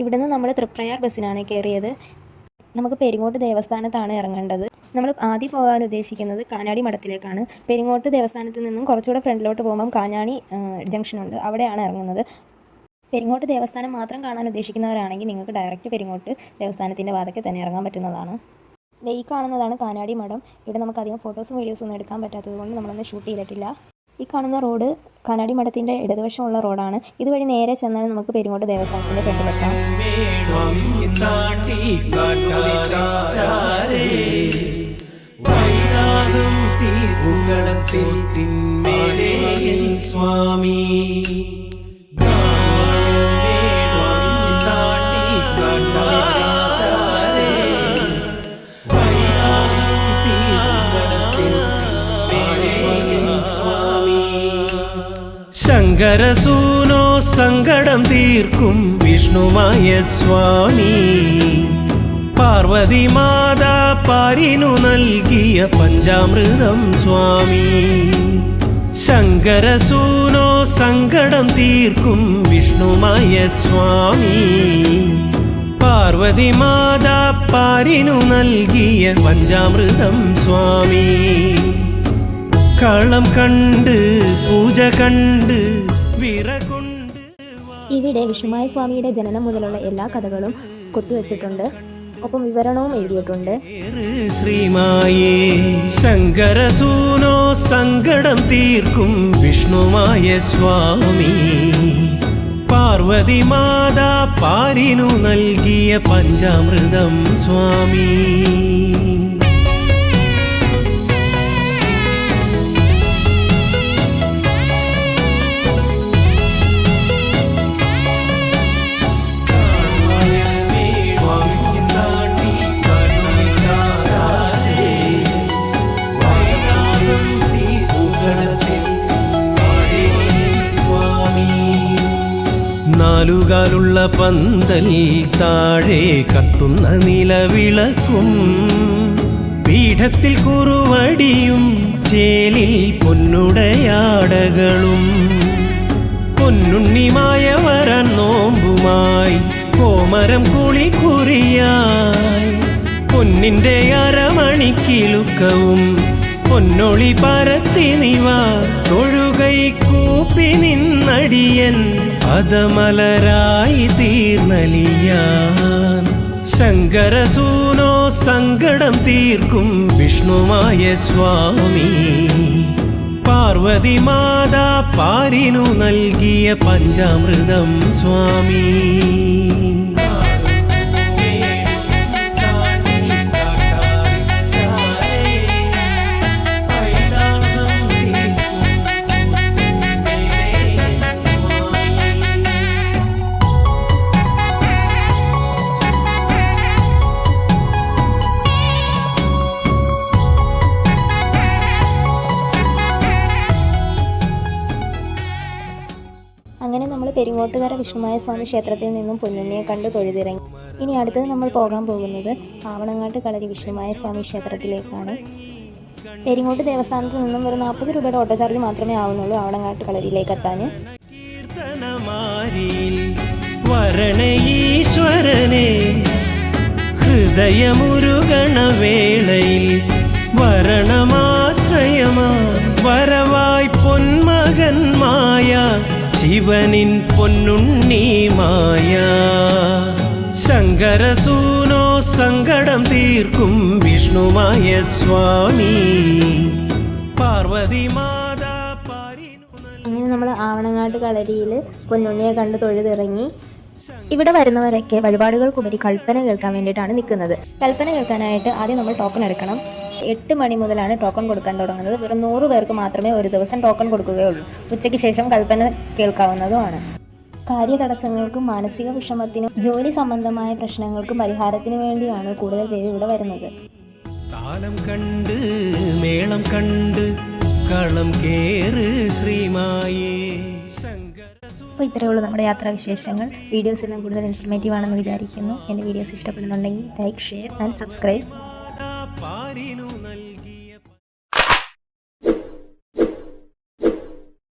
ഇവിടുന്ന് നമ്മൾ തൃപ്രയാർ ബസ്സിനാണ് കയറിയത്. നമുക്ക് പെരിങ്ങോട്ട് ദേവസ്ഥാനത്താണ് ഇറങ്ങേണ്ടത്. നമ്മൾ ആദ്യം പോകാൻ ഉദ്ദേശിക്കുന്നത് കാനാടി മഠത്തിലേക്കാണ്. പെരിങ്ങോട്ട് ദേവസ്ഥാനത്ത് നിന്നും കുറച്ചുകൂടെ ഫ്രണ്ടിലോട്ട് പോകുമ്പം കാഞ്ഞാണി ജംഗ്ഷനുണ്ട് അവിടെയാണ് ഇറങ്ങുന്നത്. പെരിങ്ങോട്ട് ദേവസ്ഥാനം മാത്രം കാണാൻ ഉദ്ദേശിക്കുന്നവരാണെങ്കിൽ നിങ്ങൾക്ക് ഡയറക്റ്റ് പെരിങ്ങോട്ട് ദേവസ്ഥാനത്തിന്റെ വാതക്കെ തന്നെ ഇറങ്ങാൻ പറ്റുന്നതാണ്. ഈ കാണുന്നതാണ് കാനാടി മഠം. ഇവിടെ നമുക്കധികം ഫോട്ടോസും വീഡിയോസും ഒന്നും എടുക്കാൻ പറ്റാത്തത് കൊണ്ട് നമ്മളൊന്നും ഷൂട്ട് ചെയ്തിട്ടില്ല. ഈ കാണുന്ന റോഡ് കാനാടി മഠത്തിന്റെ ഇടതുവശമുള്ള റോഡാണ്. ഇതുവഴി നേരെ ചെന്നാൽ നമുക്ക് പെരിങ്ങോട്ട് വൈരാഗം തീർക്കുകളത്തിൽ സ്വാമി. ശങ്കരസൂനോ സങ്കടം തീർക്കും വിഷ്ണുമായ സ്വാമി. പാർവതി മാതാ പാരിനു നൽകിയ പഞ്ചാമൃതം സ്വാമി. ശങ്കരസൂനോ സങ്കടം തീർക്കും വിഷ്ണുമായ സ്വാമി. പാർവതി മാതാ പാരിനു നൽകിയ പഞ്ചാമൃതം സ്വാമി. കളം കണ്ട് പൂജ കണ്ട് വിറകൊണ്ട് ഇവിടെ വിഷ്ണുമായ സ്വാമിയുടെ ജനനം മുതലുള്ള എല്ലാ കഥകളും കൊത്തിവെച്ചിട്ടുണ്ട്. ഒപ്പം വിവരണവും എഴുതിയിട്ടുണ്ട്. ശ്രീമായേ ശങ്കരസൂനോ സങ്കടം തീർക്കും വിഷ്ണുമായ സ്വാമി. പാർവതി മാതാ പാരിനു നൽകിയ പഞ്ചാമൃതം സ്വാമി. നാലുകാലുള്ള പന്തൽ താഴെ കത്തുന്ന നിലവിളക്കും. പീഠത്തിൽ കുറുവടിയും ചേലിൽ പൊന്നുടയാടകളും. പൊന്നുണ്ണിമായ വരൻ നോമ്പുമായി കോമരം കുളിക്കുറിയായി പൊന്നിന്റെ അരമണിക്കിലുക്കവും പൊന്നൊളി പരത്തി നിവ. തൊഴുകൈ കൂപ്പി നിന്നടിയൻ പദമലരായി തീർന്നലിയാൻ ശങ്കരസൂനോ സങ്കടം തീർക്കും വിഷ്ണുമായ സ്വാമി. പാർവതി മാതാ പാരിനു നൽകിയ പഞ്ചാമൃതം സ്വാമി. പെരിങ്ങോട്ടുകര വിഷ്ണുമായ സ്വാമി ക്ഷേത്രത്തിൽ നിന്നും പൊന്നുണ്ണിയെ കണ്ട് തൊഴുതിറങ്ങി. ഇനി അടുത്തത് നമ്മൾ പോകാൻ പോകുന്നത് ആവണങ്ങാട്ട് കളരി വിഷ്ണുമായ സ്വാമി ക്ഷേത്രത്തിലേക്കാണ്. പെരിങ്ങോട്ട് ദേവസ്ഥാനത്ത് നിന്നും ഒരു നാൽപ്പത് രൂപയുടെ ഓട്ടോ ചാർജ് മാത്രമേ ആവുന്നുള്ളൂ ആവണങ്ങാട്ട് കളരിയിലേക്ക് എത്താൻ. ശിവനിൻ പൊന്നുണ്ണി മായ. ശങ്കരസൂനോ സങ്കടം തീർക്കും വിഷ്ണുമായ സ്വാമി. പാർവതി മാതാ അങ്ങനെ നമ്മൾ ആവണങ്ങാട്ട് കളരിയിൽ പൊന്നുണ്ണിയെ കണ്ട് തൊഴുതിറങ്ങി. ഇവിടെ വരുന്നവരൊക്കെ വഴിപാടുകൾക്കുപരി കൽപ്പന കേൾക്കാൻ വേണ്ടിയിട്ടാണ് നിൽക്കുന്നത്. കൽപ്പന കേൾക്കാനായിട്ട് ആദ്യം നമ്മൾ ടോക്കൺ എടുക്കണം. എട്ട് മണി മുതലാണ് ടോക്കൺ കൊടുക്കാൻ തുടങ്ങുന്നത്. വെറും നൂറ് പേർക്ക് മാത്രമേ ഒരു ദിവസം ടോക്കൺ കൊടുക്കുകയുള്ളൂ. ഉച്ചയ്ക്ക് ശേഷം കൽപ്പന കേൾക്കാവുന്നതുമാണ്. കാര്യതടസ്സങ്ങൾക്കും മാനസിക വിഷമത്തിനും ജോലി സംബന്ധമായ പ്രശ്നങ്ങൾക്കും പരിഹാരത്തിനു വേണ്ടിയാണ് കൂടുതൽ പേര് ഇവിടെ വരുന്നത്. താലം കണ്ട് മേളം കണ്ട് കളം കേറ് ശ്രീമായേ. അപ്പോൾ ഇത്രയേ ഉള്ളൂ നമ്മുടെ യാത്രാവിശേഷങ്ങൾ വീഡിയോസ് എല്ലാം കൂടുതൽ ഇൻഫർമേറ്റീവ് ആണെന്ന് വിചാരിക്കുന്നു. എന്റെ വീഡിയോസ് ഇഷ്ടപ്പെടുന്നുണ്ടെങ്കിൽ ലൈക്ക് ഷെയർ ആൻഡ് സബ്സ്ക്രൈബ് പാരിനു നൽകി